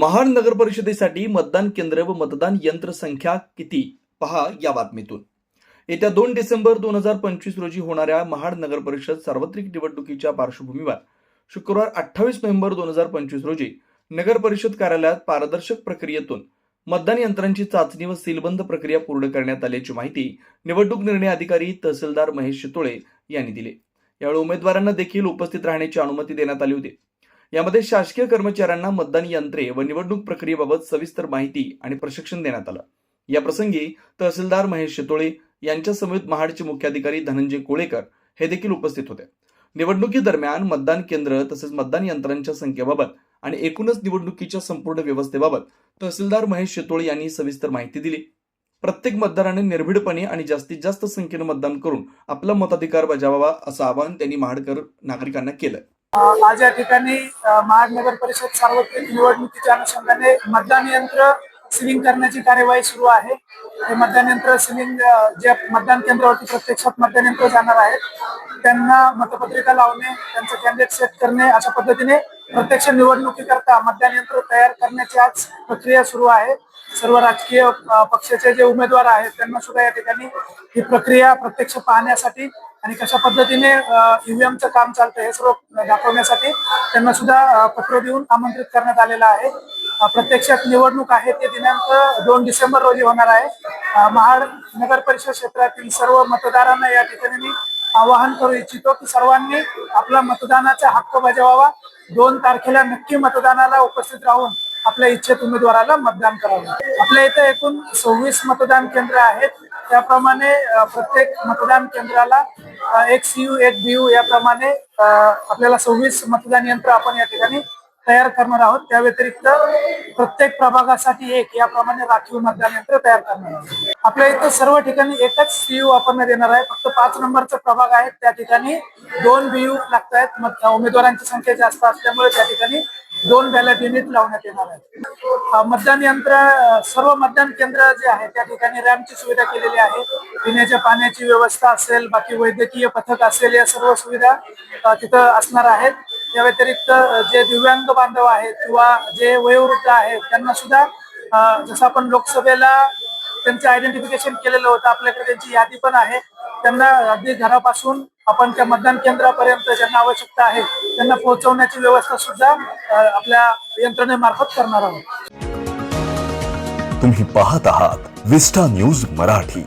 महाड नगर परिषदेसाठी मतदान केंद्र व मतदान यंत्र संख्या किती? पहा या बातमीतून. येत्या दोन डिसेंबर दोन हजार पंचवीस रोजी होणाऱ्या महाड नगर परिषद सार्वत्रिक निवडणुकीच्या पार्श्वभूमीवर शुक्रवार अठ्ठावीस नोव्हेंबर दोन हजार पंचवीस रोजी नगर परिषद कार्यालयात पारदर्शक प्रक्रियेतून मतदान यंत्रांची चाचणी व सीलबंद प्रक्रिया पूर्ण करण्यात आल्याची माहिती निवडणूक निर्णय अधिकारी तहसीलदार महेश शितोळे यांनी दिली. यावेळी उमेदवारांना देखील उपस्थित राहण्याची अनुमती देण्यात आली होती. यामध्ये शासकीय कर्मचाऱ्यांना मतदान यंत्रे व निवडणूक प्रक्रियेबाबत सविस्तर माहिती आणि प्रशिक्षण देण्यात आलं. या प्रसंगी तहसीलदार महेश शितोळे यांच्या समेत महाडचे मुख्याधिकारी धनंजय कोळेकर हे देखील उपस्थित होते. निवडणुकीदरम्यान मतदान केंद्र तसेच मतदान यंत्रांच्या संख्येबाबत आणि एकूणच निवडणुकीच्या संपूर्ण व्यवस्थेबाबत तहसीलदार महेश शितोळे यांनी सविस्तर माहिती दिली. प्रत्येक मतदाराने निर्भीडपणे आणि जास्तीत जास्त संख्येनं मतदान करून आपला मताधिकार बजावावा असं आवाहन त्यांनी महाडकर नागरिकांना केलं. आज या ठिकाणी महानगर परिषद सार्वत्रिक निवडणुकीच्या अनुषंगाने मतदान यंत्र सिलिंग करण्याची कार्यवाही सुरू आहे. हे मतदान यंत्र सिलिंग जे मतदान केंद्रावरती प्रत्यक्षात मतदान यंत्र जाणार आहेत त्यांना मतपत्रिका लावणे त्यांचं कॅन्डिडेट सेट करणे अशा पद्धतीने प्रत्यक्ष निवडणुकीकरता मतदान यंत्र तयार करण्याची आज प्रक्रिया सुरू आहे. सर्व राजकीय पक्षाचे जे उमेदवार आहेत त्यांना सुद्धा या ठिकाणी ही प्रक्रिया प्रत्यक्ष पाहण्यासाठी आणि कशा पद्धतीने ईव्हीएमचं काम चालतं हे सर्व दाखवण्यासाठी त्यांना सुद्धा पत्र देऊन आमंत्रित करण्यात आलेलं आहे. प्रत्यक्षात निवडणूक आहे ते दिनांक दोन डिसेंबर रोजी होणार आहे. महाड नगर परिषद क्षेत्रातील सर्व मतदारांना या ठिकाणी मी आवाहन करू इच्छितो की सर्वांनी आपला मतदानाचा हक्क बजावावा. दोन तारखेला नक्की मतदानाला उपस्थित राहून आपल्या इच्छेत उमेदवाराला मतदान करावं. आपल्या इथे एकूण सव्वीस मतदान केंद्र आहेत. त्याप्रमाणे प्रत्येक मतदान केंद्राला एक सीयू एक बीयू याप्रमाणे अ, आपल्याला सव्वीस मतदान यंत्र आपण या ठिकाणी तयार करणार आहोत. त्या व्यतिरिक्त प्रत्येक प्रभागासाठी एक याप्रमाणे राखीव मतदान यंत्र तयार करणार आहोत. आपल्या इथं सर्व ठिकाणी एकच सीयू वापरण्यात येणार आहे. फक्त पाच नंबरचा प्रभाग आहे. त्या ठिकाणी दोन बीयू लागत आहेत उमेदवारांची संख्या जास्त असल्यामुळे त्या ठिकाणी दोन बॅलेट युनिट लावण्यात येणार आहेत. मतदान यंत्र सर्व मतदान केंद्र जे आहे त्या ठिकाणी रॅम्पची सुविधा केलेली आहे. पिण्याच्या पाण्याची व्यवस्था असेल बाकी वैद्यकीय पथक असेल या सर्व सुविधा तिथं असणार आहेत. या व्यतिरिक्त जे दिव्यांग बांधव आहेत किंवा जे वयोवृद्ध आहेत त्यांना सुद्धा जसं आपण लोकसभेला त्यांचं आयडेंटिफिकेशन केलेलं होतं आपल्याकडे त्यांची यादी पण आहे. त्यांना अगदी घरापासून आपण त्या मतदान केंद्रापर्यंत ज्यांना आवश्यकता आहे त्यांना पोहोचवण्याची व्यवस्था सुद्धा आपल्या यंत्रणेमार्फत करणार आहोत. तुम्ही पाहत आहात विस्टा न्यूज मराठी.